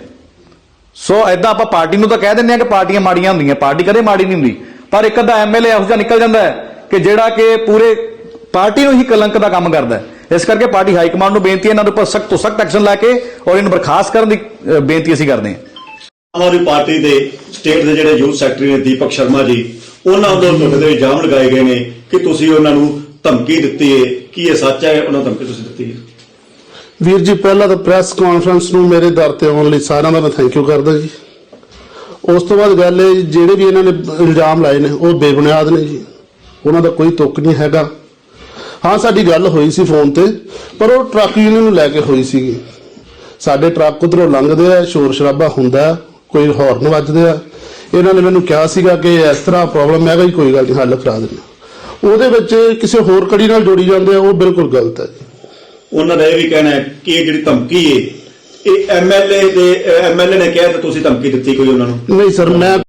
ਸੋ ਐਦਾਂ ਆਪਾਂ ਪਾਰਟੀ ਨੂੰ ਤਾਂ ਕਹਿ ਦਿੰਦੇ ਆ ਕਿ ਪਾਰਟੀਆਂ ਮਾੜੀਆਂ ਹੁੰਦੀਆਂ, ਪਾਰਟੀ ਕਦੇ ਮਾੜੀ ਨਹੀਂ ਹੁੰਦੀ। ਪਰ ਇੱਕ ਅੱਧਾ ਐਮਐਲਏ ਇਹੋ ਜਿਹਾ ਨਿਕਲ ਜਾਂਦਾ ਹੈ ਕਿ ਜਿਹੜਾ ਕਿ ਪੂਰੇ ਪਾਰਟੀ ਨੂੰ ਹੀ ਕਲੰਕ ਦਾ ਕੰਮ ਕਰਦਾ ਹੈ। ਇਸ ਕਰਕੇ ਪਾਰਟੀ ਹਾਈ ਕਮਾਂਡ ਨੂੰ ਬੇਨਤੀ ਹੈ, ਇਹਨਾਂ ਦੇ ਉੱਪਰ ਸਖਤ ਤੋਂ ਸਖਤ ਐਕਸ਼ਨ ਲੈ ਕੇ ਔਰ ਇਹਨੂੰ ਬਰਖਾਸਤ ਕਰਨ ਦੀ ਬੇਨਤੀ ਅਸੀਂ ਕਰਦੇ ਹਾਂ। ਆਮ ਆਦਮੀ ਪਾਰਟੀ ਦੇ ਸਟੇਟ ਦੇ ਜਿਹੜੇ ਯੂਥ ਸੈਕਟਰੀ ਨੇ ਦੀਪਕ ਸ਼ਰਮਾ ਜੀ, ਉਹਨਾਂ ਵੱਲੋਂ ਤੁਹਾਡੇ ਤੇ ਇਲਜ਼ਾਮ ਲਗਾਏ ਗਏ ਨੇ ਕਿ ਤੁਸੀਂ ਉਹਨਾਂ ਨੂੰ ਧਮਕੀ ਦਿੱਤੀ ਹੈ, ਕੀ ਇਹ ਸੱਚ ਹੈ, ਉਹਨਾਂ ਧਮਕੀ ਤੁਸੀਂ ਦਿੱਤੀ ਹੈ। ਵੀਰ ਜੀ, ਪਹਿਲਾਂ ਤਾਂ ਪ੍ਰੈਸ ਕਾਨਫਰੰਸ ਨੂੰ ਮੇਰੇ ਦਰ ਤੇ ਆਉਣ ਲਈ ਸਾਰਿਆਂ ਦਾ ਮੈਂ ਥੈਂਕ ਯੂ ਕਰਦਾ ਜੀ। ਉਸ ਤੋਂ ਬਾਅਦ ਗੱਲ ਇਹ, ਜਿਹੜੇ ਵੀ ਇਹਨਾਂ ਨੇ ਇਲਜ਼ਾਮ ਲਾਏ ਨੇ, ਉਹ ਬੇਬੁਨਿਆਦ ਨੇ ਜੀ। ਉਹਨਾਂ ਦਾ ਕੋਈ ਤੁੱਕ ਨਹੀਂ ਹੈਗਾ। ਹਾਂ, ਸਾਡੀ ਗੱਲ ਹੋਈ ਸੀ ਫੋਨ ਤੇ, ਪਰ ਉਹ ਟਰੱਕ ਯੂਨੀਅਨ ਨੂੰ ਲੈ ਕੇ ਹੋਈ ਸੀਗੀ। ਸਾਡੇ ਟਰੱਕ ਉਧਰੋਂ ਲੰਘਦੇ ਆ, ਸ਼ੋਰ ਸ਼ਰਾਬਾ ਹੁੰਦਾ, ਕੋਈ ਹਾਰਨ ਵੱਜਦੇ ਆ। ਇਹਨਾਂ ਨੇ ਮੈਨੂੰ ਕਿਹਾ ਸੀਗਾ ਕਿ ਇਸ ਤਰ੍ਹਾਂ ਪ੍ਰੋਬਲਮ ਹੈਗਾ ਜੀ, ਕੋਈ ਗੱਲ ਨਹੀਂ, ਹੱਲ ਕਰਾ ਦਿੰਦੇ ਉਹਦੇ ਵਿੱਚ ਕਿਸੇ ਹੋਰ ਕੜੀ ਨਾਲ ਜੋੜੀ ਜਾਂਦੇ ਆ ਉਹ ਬਿਲਕੁਲ ਗਲਤ ਹੈ ਜੀ। ਉਹਨਾਂ ਦਾ ਇਹ ਵੀ ਕਹਿਣਾ ਹੈ ਕਿ ਇਹ ਜਿਹੜੀ ਧਮਕੀ ਹੈ ਇਹ ਐਮਐਲਏ ਦੇ ਐਮਐਲਏ ਨੇ ਕਿਹਾ ਤੇ ਤੁਸੀਂ ਧਮਕੀ ਦਿੱਤੀ ਕੋਈ ਉਹਨਾਂ ਨੂੰ? ਨਹੀਂ ਸਰ ਮੈਂ